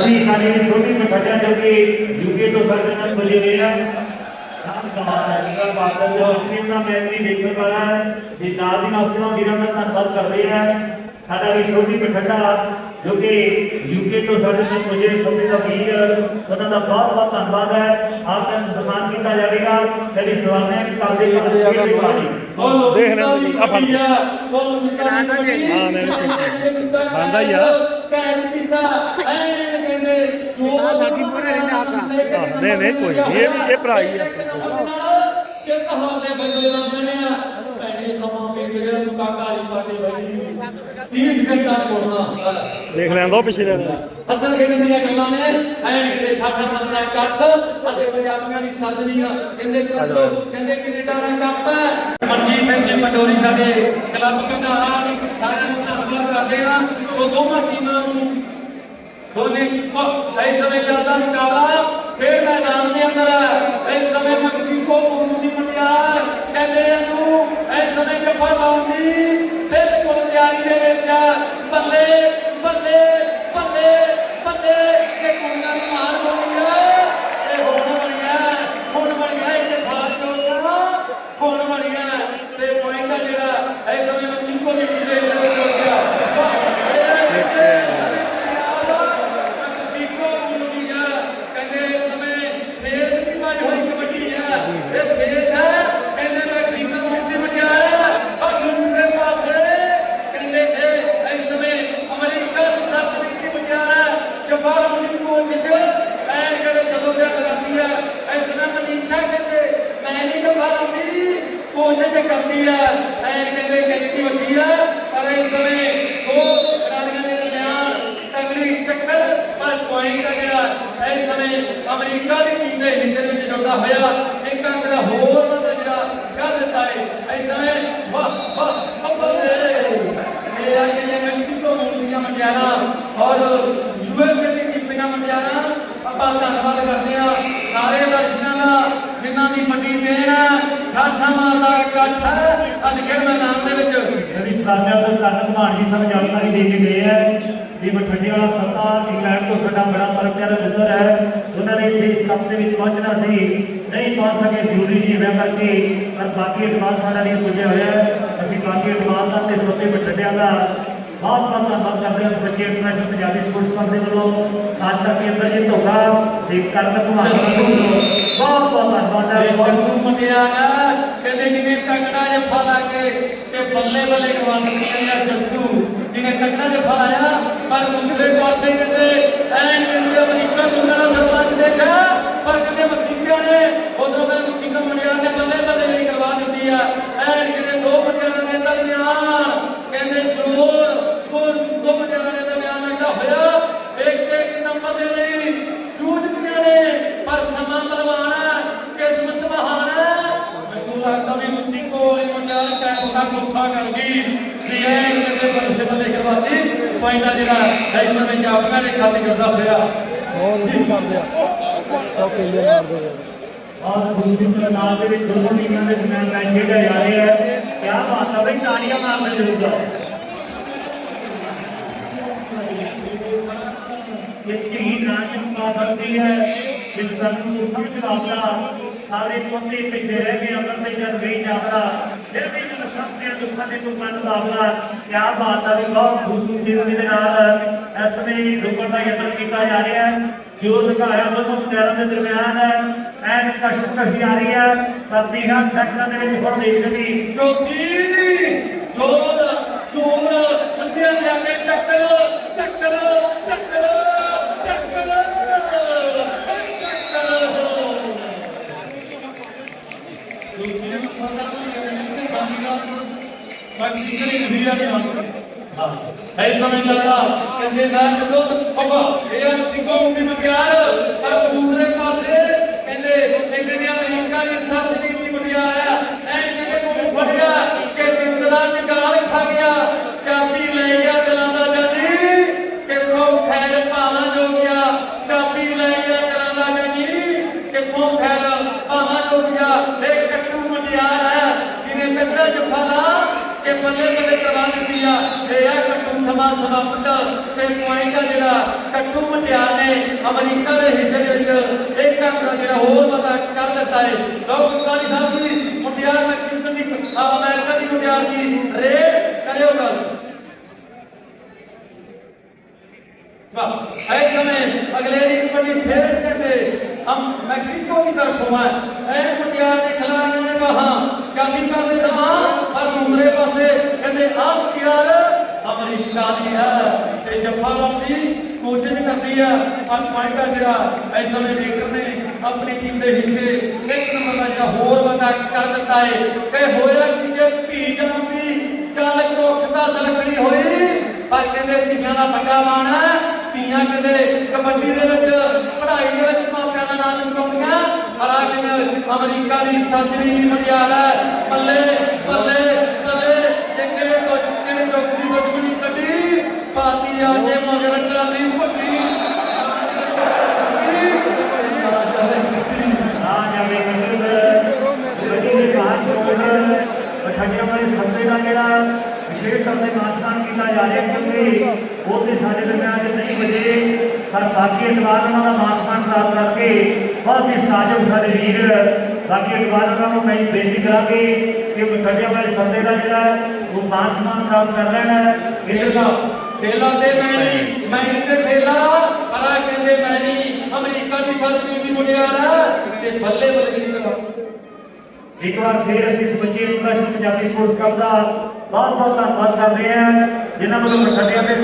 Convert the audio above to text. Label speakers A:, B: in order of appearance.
A: ਅਸੀਂ ਸਾਡੇ ਛੋਟੀ ਮਠੜਿਆ ਜੋ ਕਿ ਯੂਕੇ ਤੋਂ ਸਾਡੇ ਨਾਲ ਬੁਲੇ ਹੋਏ ਆ। ਨਾਮ ਦਾ ਬਾਤ ਜੋ ਆਪਣੀ ਨਾ ਮੈਂ ਵੀ ਦੇਖਣ ਵਾਲਾ ਹੈ। ਜੀ ਨਾਲ ਦੀ ਨਾਲ ਉਸਨੂੰ ਵੀਰਾਂ ਦਾ ਧੰਨਵਾਦ ਕਰਦੇ ਆ। ਸਾਡਾ ਵੀ ਛੋਟੀ ਮਠੜਾ ਜੋ ਕਿ ਯੂਕੇ ਤੋਂ ਸਾਡੇ ਨਾਲ ਪੁੱਜੇ ਸਮੇਂ ਦਾ ਵੀਰ ਉਹਨਾਂ ਦਾ ਬਹੁਤ ਬਹੁਤ ਧੰਨਵਾਦ ਹੈ। ਆਪ ਦਾ ਸਨਮਾਨ ਕੀਤਾ ਜਾਵੇਗਾ। ਕਦੀ ਸਵਾਲਾਂ ਕਿ ਕਰਦੇ ਕਰਦੇ ਆ
B: ਦੇਖ ਫੜ।
C: ਹਾਂ।
B: ਨਹੀਂ, ਬਣਦਾ ਹੀ ਆ।
C: ਐਨ ਕਹਿੰਦੇ ਜੋ
D: ਲਾਗੀ ਮੂਹਰੇ ਰਹਿੰਦਾ ਆਪਦਾ।
B: ਆਹ, ਨਹੀਂ, ਨਹੀਂ, ਕੋਈ ਨਹੀਂ, ਇਹ ਵੀ- ਇਹ ਭਰਾ ਹੀ ਆ।
C: ਕਿ ਕਹਾਣੇ ਬੰਦੇ 30 ਘੰਟਾ ਕੋਣਾ
B: ਦੇਖ ਲੈਂਦਾ ਉਹ ਪਿੱਛੇ ਲੈਣਾ।
C: ਅਸਲ ਕਿਹੜੇ ਦੀਆਂ ਗੱਲਾਂ ਨੇ? ਐਨ ਕਿਤੇ ਠਾਠਾ ਮੰਨਦਾ ਕੱਟ ਅਤੇ ਪੰਜਾਬੀਆਂ ਦੀ ਸਰਦਨੀ ਆ। ਕਹਿੰਦੇ ਕੱਟੋ ਕਹਿੰਦੇ ਕੈਨੇਡਾ ਦਾ ਕੱਪ ਹੈ? ਮਨਜੀਤ ਸਿੰਘ ਜੀ ਪੰਡੋਰੀ ਸਾਡੇ ਕਲੱਬ ਕਨਾਲ ਸਾਰੇ ਨੂੰ ਕਰਦੇ ਆ। ਉਹ ਦੋਵਾਂ ਟੀਮਾਂ ਨੂੰ ਦੋਨੇ ਇਸ ਸਮੇਂ ਚੱਲਦਾ ਮੁਕਾਬਲਾ ਕੋਸ਼ਿਸ਼ ਕਰਦੀ ਆ ਕਹਿੰਦੇ ਕੈਂਚੀ ਵੱਜੀ ਆ, ਪਰ ਇਸ ਸਮੇਂ ਦੋ ਖਿਡਾਰੀਆਂ ਦੇ ਦਰਮਿਆਨ ਤਗੜੀ ਟੱਕਰ ਪਰ ਪੁਆਇੰਟ ਦਾ ਜਿਹੜਾ ਇਸ ਸਮੇਂ ਅਮਰੀਕਾ ਦੀ ਟੀਮ ਦੇ ਹਿੱਸੇ ਵਿੱਚ ਜੁੜਦਾ ਹੋਇਆ, ਇੱਕ ਅੰਕੜਾ ਹੋਰ ਦਾ ਜਿਹੜਾ ਕਰ ਦਿੱਤਾ ਹੈ ਇਸ ਸਮੇਂ ਵਾਹ ਵਾਹ ਬੱਲੇ ਇਹ ਆ ਮੈਕਸੀਕੋ ਮੁਲਕ ਦੀਆਂ ਔਰ ਯੂਐਸਏ ਦੀ ਟੀਮ ਦੀਆਂ ਮੰਡਿਆਰਾਂ। ਆਪਾਂ ਧੰਨਵਾਦ ਕਰਦੇ ਆ ਸਾਰੇ ਦਰਸ਼ਕਾਂ ਦਾ, ਜਿਨ੍ਹਾਂ ਦੀ ਮੰਡੀ ਦੇ ਹੈ ਠਾਠਾ ਇਕੱਠ ਹੈ। ਅੱਜ ਖੇਡ ਮੈਦਾਨ ਦੇ ਵਿੱਚ
A: ਜਿਹੜੀ ਸਲਾਮੀਆਂ ਤੋਂ ਤਨ ਘਮਾਣ ਜੀ ਜਾਣਕਾਰੀ ਦੇ ਕੇ ਗਏ ਹੈ ਵੀ ਬਠਿੰਡੇ ਵਾਲਾ ਸੱਤਾ ਇੰਗਲੈਂਡ ਤੋਂ ਸਾਡਾ ਬੜਾ ਪਰਮ ਮਿੱਤਰ ਹੈ। ਉਹਨਾਂ ਨੇ ਇਸ ਕੱਪ ਦੇ ਵਿੱਚ ਪਹੁੰਚਣਾ ਸੀ। ਨਹੀਂ ਪਹੁੰਚ ਸਕੇ ਜ਼ਰੂਰੀ ਨਹੀਂ ਹੋਇਆ ਕਰਕੇ, ਪਰ ਬਾਕੀ ਇਤਮਾਦ ਸਾਡਾ ਨਹੀਂ ਪੁੱਜਿਆ ਹੋਇਆ ਅਸੀਂ ਬਾਕੀ ਇਤਮਾਦ ਦਾ ਤੇ ਸੋਤੇ ਬਠਿੰਡਿਆਂ ਦਾ ਬਹੁਤ ਬਹੁਤ ਧੰਨਵਾਦ ਕਰਦੇ ਹਾਂ ਇਸ ਬੱਚੇ ਇੰਟਰਨੈਸ਼ਨਲ ਪੰਜਾਬੀ ਸਪੋਰਟਸ ਕਲੱਬ ਦੇ ਵੱਲੋਂ ਖਾਸ ਕਰਕੇ ਅੰਦਰ ਜੀ ਧੋਖਾ ਤੇ ਕਰਨ ਘਮਾਣ ਦੇ ਵੱਲੋਂ ਬਹੁਤ ਬਹੁਤ ਧੰਨਵਾਦ ਹੈ
C: ਇਹ ਬੰਦੂ ਮੰਗਿਆਰਾ ਕਹਿੰਦੇ ਜਿਵੇਂ ਤਕੜਾ ਜਫਾ ਲਾ ਕੇ ਤੇ ਬੱਲੇ ਬੱਲੇ ਕਰਵਾ ਦਿੱਤੀਆਂ ਯਾਰ ਜੱਸੂ ਜਿਹਨੇ ਤਕੜਾ ਜਫਾ ਲਾਇਆ ਪਰ ਦੂਸਰੇ ਪਾਸੇ ਕਹਿੰਦੇ ਐਨ ਕਹਿੰਦੇ ਅਮਰੀਕਾ ਦੁਨੀਆ ਦਾ ਸਰਪੰਚ ਦੇਸ਼ ਹੈ ਪਰ ਕਹਿੰਦੇ ਮਕਸੀਕਾ ਨੇ ਉਧਰੋਂ ਕਹਿੰਦੇ ਮਕਸੀਕਾ ਮੰਡਿਆ ਨੇ ਬੱਲੇ ਬੱਲੇ ਜਿਹੜੀ ਕਰਵਾ ਦਿੱਤੀ ਆ ਐਨ ਕਹਿੰਦੇ ਦੋ ਬੰਦਿਆਂ ਦੇ ਦਰਮਿਆਨ ਮੈਨੂੰ ਲੱਗਦਾ ਵੀ ਮਕਸੀਕੋ ਵਾਲੀ ਮੰਡਿਆਰ ਟੈਪ ਦਾ ਗੁੱਸਾ ਕਰ ਗਈ ਵੀ ਇਹ ਕਿਤੇ ਬੰਦੇ ਬੰਦੇ ਕਰਵਾਤੀ ਪੁਆਇੰਟਾ ਜਿਹੜਾ ਇਸ ਸਮੇਂ ਜਾਪਣਾ ਦੇ ਖਾਤੇ ਕਰਦਾ ਹੋਇਆ
D: ਬਹੁਤ ਵਧੀਆ ਕਰਦੇ ਆ ਉਹ ਕੇਲੇ ਮਾਰ ਦੋ
A: और दूसरी नाम के लिए दोनों टीमों के दरमियान मैच खेला जा रहा है क्या बात है भाई तालियां मारना जरूर जाओ ये तीन राज पा सकती है इस रंग को समझ आपका ਸਾਰੇ ਪੰਥੀ ਪਿੱਛੇ ਰਹਿ ਗਏ ਅਮਰ ਤੇ ਜਦ ਨਹੀਂ ਜਾਂਦਾ, ਫਿਰ ਵੀ ਜਨ ਸੰਤਿਆਂ ਦੁੱਖਾਂ ਦੇ ਤੋਂ ਮਨ ਲਾਵਣਾ ਕਿਆ ਬਾਤ ਆ ਵੀ ਬਹੁਤ ਖੁਸ਼ੀ ਦੀ ਦੇ ਨਾਲ ਇਸ ਨੇ ਰੁਕਣ ਦਾ ਯਤਨ ਕੀਤਾ ਜਾ ਰਿਹਾ ਹੈ। ਜੋ ਦਿਖਾਇਆ ਉਹ ਪਿਆਰਾਂ ਦੇ ਦਰਮਿਆਨ ਹੈ, ਐਨ ਕਸ਼ਟ ਕਹੀ ਆ ਰਹੀ ਹੈ ਪ੍ਰਤੀਗਾ ਸੈਕਟਰ ਦੇ ਵਿੱਚ ਹੁਣ ਦੇਖਦੇ
C: ਚੌਥੀ ਜੋਦ ਚੋਰ ਅੰਤਿਆ ਐ ਸਮਝ ਲੱਗਾ ਕਹਿੰਦੇ ਨਾ ਜਦੋਂ ਬਾਬਾ ਇਹ ਅਮਰੀਕਾ ਮੁੰਡੀ ਮਗਿਆਰ ਪਰ ਦੂਸਰੇ ਪਾਸੇ ਕਹਿੰਦੇ ਕਹਿੰਦੇ ਨੇ ਅਮਰੀਕਾ ਦੀ ਸੱਤ ਦੀ ਮਗਿਆਰ ਆ ಕೊನೆಗೆ ಸಮಾನಿಸಿಯ ಕಟ್ಟುಂಬ ಸಮಾಜ ಸಮಾಪಕ ਪੁਆਇੰਟਾ ਜਿਹੜਾ ਕੱਟੂ ਮਟਿਆਰ ਨੇ ਅਮਰੀਕਾ ਦੇ ਹਿੱਸੇ ਦੇ ਵਿੱਚ ਇੱਕ ਆਪਣਾ ਜਿਹੜਾ ਹੋਰ ਵਾਧਾ ਕਰ ਦਿੱਤਾ ਹੈ ਲੋਕ ਕਾਲੀ ਸਾਹਿਬ ਜੀ ਮੁਟਿਆਰ ਮੈਕਸੀਕਨ ਦੀ ਅਮਰੀਕਾ ਦੀ ਮੁਟਿਆਰ ਦੀ ਰੇਡ ਕਰਿਓ ਗੱਲ ਵਾਹ ਐ ਸਮੇਂ ਅਗਲੇ ਦੀ ਕਬੱਡੀ ਫੇਰ ਕੱਟੇ हम मैक्सिको की तरफ हुआ है मुंडियार ने खिलाड़ियों ने कहा चाबी कर दे दवा और दूसरे पासे कहते आप मुंडियार अमरीका दी है ते जफा लाउंदी कोशिश करती है और पॉइंट ਜਿਹੜਾ ਇਸ ਸਮੇਂ ਵੇਕਰ ਨੇ ਆਪਣੀ ਟੀਮ ਦੇ ਹਿੱਸੇ ਇੱਕ ਨੰਬਰ ਦਾ ਜਿਹੜਾ ਹੋਰ ਬੰਦਾ ਕਰ ਦਿੱਤਾ ਹੈ ਕਿ ਹੋਇਆ ਕਿ ਜੇ ਧੀ ਜੰਮੀ ਚੱਲ ਕੁੱਖ ਦਾ ਸਲਕਣੀ ਹੋਈ ਪਰ ਕਹਿੰਦੇ ਧੀਆਂ ਦਾ ਵੱਡਾ ਮਾਣ ਹੈ ਧੀਆਂ ਕਹਿੰਦੇ ਕਬੱਡੀ ਦੇ ਵਿੱਚ ਪੜ੍ਹਾਈ ਦੇ ਵਿੱਚ ਮਾਪਿਆਂ ਦਾ ਨਾਮ ਚੁਕਾਉਂਦੀਆਂ ਪਰ ਆ ਕਹਿੰਦੇ ਅਮਰੀਕਾ ਦੀ ਸਰਜਰੀ ਦੀ ਮਨਿਆਰ ਹੈ ਬੱਲੇ ਬੱਲੇ ਬੱਲੇ ਤੇ ਕਿਹੜੇ ਤੋਂ ਕਿਹੜੇ ਚੁੱਕ ਦੀ ਦੁਸ਼ਮਣੀ ਕੱਢੀ ਪਾਤੀ ਆਸ਼ੇ ਮਗਰ ਕਰਾਤੀ ਭੁੱਟੀ
A: ਨਾ ਜਾਵੇ ਮੰਦਰ ਗੱਡੀ ਦੇ ਬਾਹਰ ਕੋਲ ਬਠੜੀਆਂ ਵਾਲੇ ਸੰਦੇ ਦਾ ਜਿਹੜਾ ਵਿਸ਼ੇਸ਼ ਤੌਰ ਤੇ ਤੇ ਪਰ ਬਾਕੀ ਇਤਵਾਰ ਉਹਨਾਂ ਦਾ ਮਾਸਕਾਨ ਪ੍ਰਾਪਤ ਕਰਕੇ ਬਹੁਤ ਹੀ ਸਤਾਜੋ ਸਾਡੇ ਵੀਰ। ਬਾਕੀ ਇਤਵਾਰ ਉਹਨਾਂ ਨੂੰ ਮੈਂ ਬੇਨਤੀ ਕਰਾਂਗੇ ਕਿ ਬਠੜੀਆਂ ਵਾਲੇ ਸੰਦੇ ਦਾ ਜਿਹੜਾ ਉਹ ਮਾਸਕਾਨ ਪ੍ਰਾਪਤ ਕਰ ਲੈਣਾ।
C: ਸੇਲਾ ਸੇਲਾ ਦੇ ਮੈਣੀ ਮੈਣੀ ਤੇ ਸੇਲਾ ਪਰ ਕਹਿੰਦੇ ਮੈਣੀ ਅਮਰੀਕਾ ਦੀ ਸਰਜਰੀ ਦੀ ਮੁਨਿਆਰ ਹੈ ਤੇ ਬੱਲੇ ਬੱਲੇ ਕੀ ਕਰਾਂ
A: ਇੱਕ ਵਾਰ ਫਿਰ ਅਸੀਂ ਇਸ ਬੱਚੇ ਨੂੰ ਪੰਜਾਬੀ ਸਪੋਰਟਸ ਕਲੱਬ ਦਾ ਬਹੁਤ ਬਹੁਤ ਧੰਨਵਾਦ ਕਰਦੇ ਹਾਂ ਜਿਨ੍ਹਾਂ ਵੱਲੋਂ ਬਠੜੀਆਂ ਦੇ